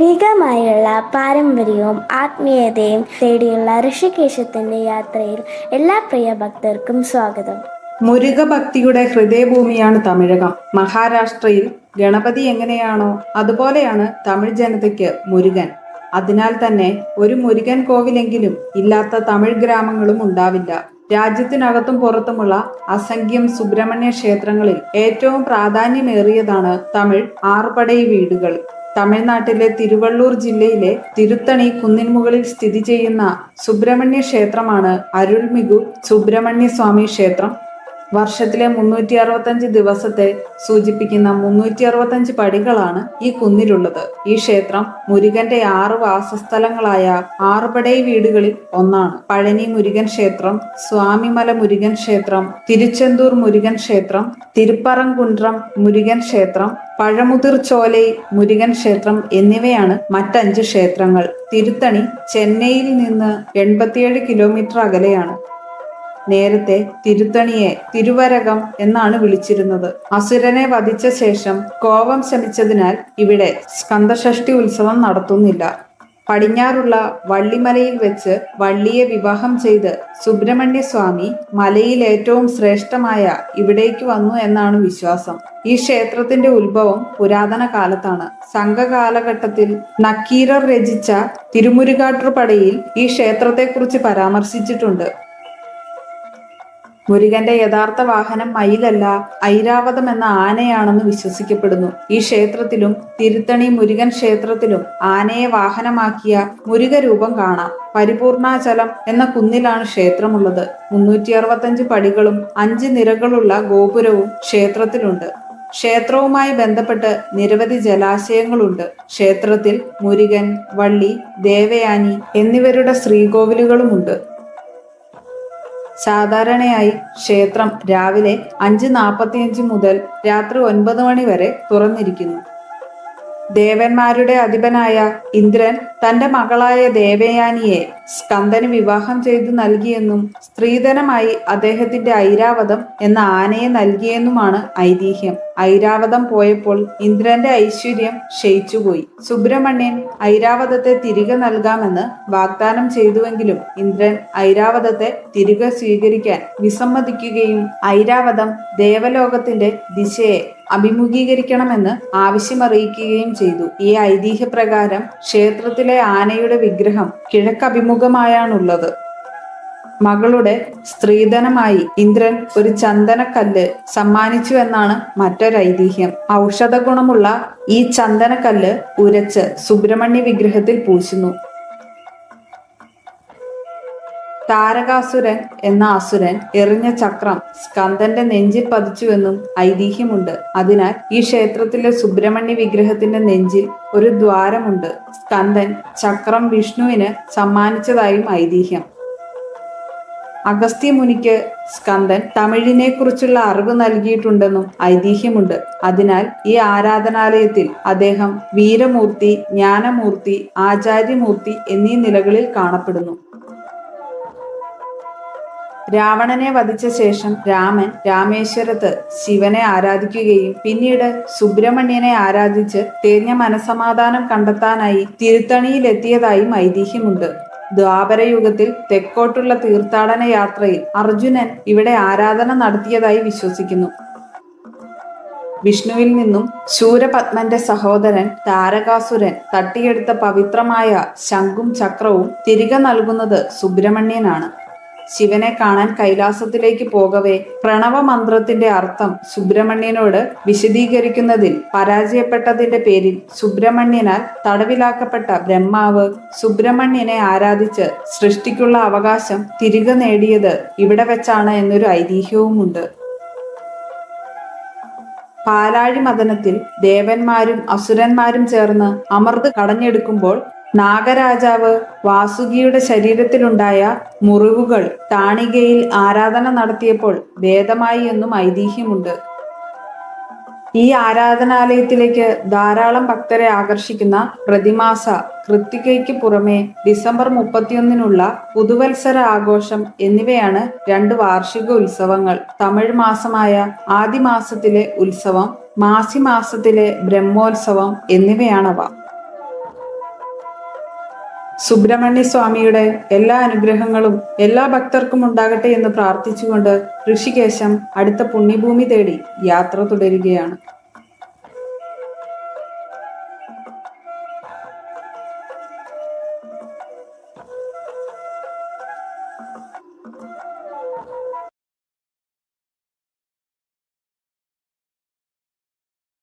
വർഷമായുള്ള പാരമ്പര്യവും ആത്മീയതയും തേടിയുള്ള ഋഷികേശത്തിന്റെ യാത്രയിൽ എല്ലാ പ്രിയ ഭക്തർക്കും സ്വാഗതം. മുരുക ഭക്തിയുടെ ഹൃദയഭൂമിയാണ് തമിഴകം. മഹാരാഷ്ട്രയിൽ ഗണപതി എങ്ങനെയാണോ അതുപോലെയാണ് തമിഴ് ജനതയ്ക്ക് മുരുകൻ. അതിനാൽ തന്നെ ഒരു മുരുകൻ കോവിലെങ്കിലും ഇല്ലാത്ത തമിഴ് ഗ്രാമങ്ങളും ഉണ്ടാവില്ല. രാജ്യത്തിനകത്തും പുറത്തുമുള്ള അസംഖ്യം സുബ്രഹ്മണ്യ ക്ഷേത്രങ്ങളിൽ ഏറ്റവും പ്രാധാന്യമേറിയതാണ് തമിഴ് ആറുപടൈ വീടുകൾ. തമിഴ്നാട്ടിലെ തിരുവള്ളൂർ ജില്ലയിലെ തിരുത്തണി കുന്നിൻമുകളിൽ സ്ഥിതി ചെയ്യുന്ന സുബ്രഹ്മണ്യ ക്ഷേത്രമാണ് അരുൾമികു സുബ്രഹ്മണ്യ സ്വാമി ക്ഷേത്രം. വർഷത്തിലെ മുന്നൂറ്റി അറുപത്തഞ്ച് ദിവസത്തെ സൂചിപ്പിക്കുന്ന മുന്നൂറ്റി അറുപത്തഞ്ച് പടികളാണ് ഈ കുന്നിലുള്ളത്. ഈ ക്ഷേത്രം മുരുകന്റെ ആറ് വാസസ്ഥലങ്ങളായ ആറുപടൈ വീടുകളിൽ ഒന്നാണ്. പഴനി മുരുകൻ ക്ഷേത്രം സ്വാമിമല മുരുകൻ ക്ഷേത്രം തിരുച്ചെന്തൂർ മുരുകൻ ക്ഷേത്രം തിരുപ്പറംകുണ്ട്രം മുരുകൻ ക്ഷേത്രം പഴമുതിർ ചോലൈ മുരുകൻ ക്ഷേത്രം എന്നിവയാണ് മറ്റഞ്ച് ക്ഷേത്രങ്ങൾ. തിരുത്തണി ചെന്നൈയിൽ നിന്ന് എൺപത്തിയേഴ് കിലോമീറ്റർ അകലെയാണ്. നേരത്തെ തിരുത്തണിയെ തിരുവരകം എന്നാണ് വിളിച്ചിരുന്നത്. അസുരനെ വധിച്ച ശേഷം കോപം ശമിച്ചതിനാൽ ഇവിടെ സ്കന്ദഷഷ്ടി ഉത്സവം നടത്തുന്നില്ല. പടിഞ്ഞാറുള്ള വള്ളിമലയിൽ വെച്ച് വള്ളിയെ വിവാഹം ചെയ്ത് സുബ്രഹ്മണ്യസ്വാമി മലയിൽ ഏറ്റവും ശ്രേഷ്ഠമായ ഇവിടേക്ക് വന്നു എന്നാണ് വിശ്വാസം. ഈ ക്ഷേത്രത്തിന്റെ ഉത്ഭവം പുരാതന കാലത്താണ്. സംഘകാലഘട്ടത്തിൽ നക്കീരർ രചിച്ച തിരുമുരുകാട്ടുപടയിൽ ഈ ക്ഷേത്രത്തെക്കുറിച്ച് പരാമർശിച്ചിട്ടുണ്ട്. മുരുകന്റെ യഥാർത്ഥ വാഹനം മയിലല്ല ഐരാവതം എന്ന ആനയാണെന്ന് വിശ്വസിക്കപ്പെടുന്നു. ഈ ക്ഷേത്രത്തിലും തിരുത്തണി മുരുകൻ ക്ഷേത്രത്തിലും ആനയെ വാഹനമാക്കിയ മുരുക രൂപം കാണാം. പരിപൂർണാചലം എന്ന കുന്നിലാണ് ക്ഷേത്രമുള്ളത്. മുന്നൂറ്റി അറുപത്തഞ്ച് പടികളും അഞ്ച് നിരകളുള്ള ഗോപുരവും ക്ഷേത്രത്തിലുണ്ട്. ക്ഷേത്രവുമായി ബന്ധപ്പെട്ട് നിരവധി ജലാശയങ്ങളുണ്ട്. ക്ഷേത്രത്തിൽ മുരുകൻ വള്ളി ദേവയാനി എന്നിവരുടെ ശ്രീകോവിലുകളുമുണ്ട്. സാധാരണയായി ക്ഷേത്രം രാവിലെ അഞ്ച് നാൽപ്പത്തിയഞ്ച് മുതൽ രാത്രി ഒൻപത് മണി വരെ തുറന്നിരിക്കുന്നു. ദേവന്മാരുടെ അധിപനായ ഇന്ദ്രൻ തന്റെ മകളായ ദേവയാനിയെ സ്കന്ദന് വിവാഹം ചെയ്തു നൽകിയെന്നും സ്ത്രീധനമായി അദ്ദേഹത്തിന്റെ ഐരാവതം എന്ന ആനയെ നൽകിയെന്നുമാണ് ഐതിഹ്യം. ഐരാവതം പോയപ്പോൾ ഇന്ദ്രന്റെ ഐശ്വര്യം ക്ഷയിച്ചുപോയി. സുബ്രഹ്മണ്യൻ ഐരാവതത്തെ തിരികെ നൽകാമെന്ന് വാഗ്ദാനം ചെയ്തുവെങ്കിലും ഇന്ദ്രൻ ഐരാവതത്തെ തിരികെ സ്വീകരിക്കാൻ വിസമ്മതിക്കുകയും ഐരാവതം ദേവലോകത്തിന്റെ ദിശയെ അഭിമുഖീകരിക്കണമെന്ന് ആവശ്യമറിയിക്കുകയും ചെയ്തു. ഈ ഐതിഹ്യപ്രകാരം ക്ഷേത്രത്തിലെ ആനയുടെ വിഗ്രഹം കിഴക്കഭിമുഖമായാണുള്ളത്. മകളുടെ സ്ത്രീധനമായി ഇന്ദ്രൻ ഒരു ചന്ദനക്കല്ല് സമ്മാനിച്ചു എന്നാണ് മറ്റൊരു ഐതിഹ്യം ഔഷധ ഗുണമുള്ള ഈ ചന്ദനക്കല്ല് ഉരച്ച് സുബ്രഹ്മണ്യ വിഗ്രഹത്തിൽ പൂശുന്നു. താരകാസുരൻ എന്ന അസുരൻ എറിഞ്ഞ ചക്രം സ്കന്ദന്റെ നെഞ്ചിൽ പതിച്ചുവെന്നും ഐതിഹ്യമുണ്ട്. അതിനാൽ ഈ ക്ഷേത്രത്തിലെ സുബ്രഹ്മണ്യ വിഗ്രഹത്തിന്റെ നെഞ്ചിൽ ഒരു ദ്വാരമുണ്ട്. സ്കന്ദൻ ചക്രം വിഷ്ണുവിന് സമ്മാനിച്ചതായും ഐതിഹ്യം. അഗസ്ത്യ മുനിക്ക് സ്കന്ദൻ തമിഴിനെ കുറിച്ചുള്ള അറിവ് നൽകിയിട്ടുണ്ടെന്നും ഐതിഹ്യമുണ്ട്. അതിനാൽ ഈ ആരാധനാലയത്തിൽ അദ്ദേഹം വീരമൂർത്തി ജ്ഞാനമൂർത്തി ആചാര്യമൂർത്തി എന്നീ നിലകളിൽ കാണപ്പെടുന്നു. രാവണനെ വധിച്ച ശേഷം രാമൻ രാമേശ്വരത്ത് ശിവനെ ആരാധിക്കുകയും പിന്നീട് സുബ്രഹ്മണ്യനെ ആരാധിച്ച് തേഞ്ഞ മനസമാധാനം കണ്ടെത്താനായി തിരുത്തണിയിലെത്തിയതായും ഐതിഹ്യമുണ്ട്. ദ്വാപരയുഗത്തിൽ തെക്കോട്ടുള്ള തീർത്ഥാടന യാത്രയിൽ അർജുനൻ ഇവിടെ ആരാധന നടത്തിയതായി വിശ്വസിക്കുന്നു. വിഷ്ണുവിൽ നിന്നും ശൂരപത്മന്റെ സഹോദരൻ താരകാസുരൻ തട്ടിയെടുത്ത പവിത്രമായ ശംഖും ചക്രവും തിരികെ നൽകുന്നത് സുബ്രഹ്മണ്യനാണ്. ശിവനെ കാണാൻ കൈലാസത്തിലേക്ക് പോകവേ പ്രണവമന്ത്രത്തിന്റെ അർത്ഥം സുബ്രഹ്മണ്യനോട് വിശദീകരിക്കുന്നതിൽ പരാജയപ്പെട്ടതിന്റെ പേരിൽ സുബ്രഹ്മണ്യനാൽ തടവിലാക്കപ്പെട്ട ബ്രഹ്മാവ് സുബ്രഹ്മണ്യനെ ആരാധിച്ച് സൃഷ്ടിക്കുള്ള അവകാശം തിരികെ നേടിയത് ഇവിടെ വെച്ചാണ് എന്നൊരു ഐതിഹ്യവുമുണ്ട്. പാലാഴി മദനത്തിൽ ദേവന്മാരും അസുരന്മാരും ചേർന്ന് അമർത് കടഞ്ഞെടുക്കുമ്പോൾ നാഗരാജാവ് വാസുകിയുടെ ശരീരത്തിലുണ്ടായ മുറിവുകൾ താണികയിൽ ആരാധന നടത്തിയപ്പോൾ ഭേദമായി എന്നും ഐതിഹ്യമുണ്ട്. ഈ ആരാധനാലയത്തിലേക്ക് ധാരാളം ഭക്തരെ ആകർഷിക്കുന്ന പ്രതിമാസ കൃത്തികയ്ക്ക് പുറമെ ഡിസംബർ മുപ്പത്തിയൊന്നിനുള്ള പുതുവത്സര ആഘോഷം എന്നിവയാണ് രണ്ട് വാർഷിക ഉത്സവങ്ങൾ. തമിഴ് മാസമായ ആദിമാസത്തിലെ ഉത്സവം മാസി മാസത്തിലെ ബ്രഹ്മോത്സവം എന്നിവയാണവ. സുബ്രഹ്മണ്യ സ്വാമിയുടെ എല്ലാ അനുഗ്രഹങ്ങളും എല്ലാ ഭക്തർക്കും ഉണ്ടാകട്ടെ എന്ന് പ്രാർത്ഥിച്ചുകൊണ്ട് ഋഷികേശം അടുത്ത പുണ്യഭൂമി തേടി യാത്ര തുടരുകയാണ്.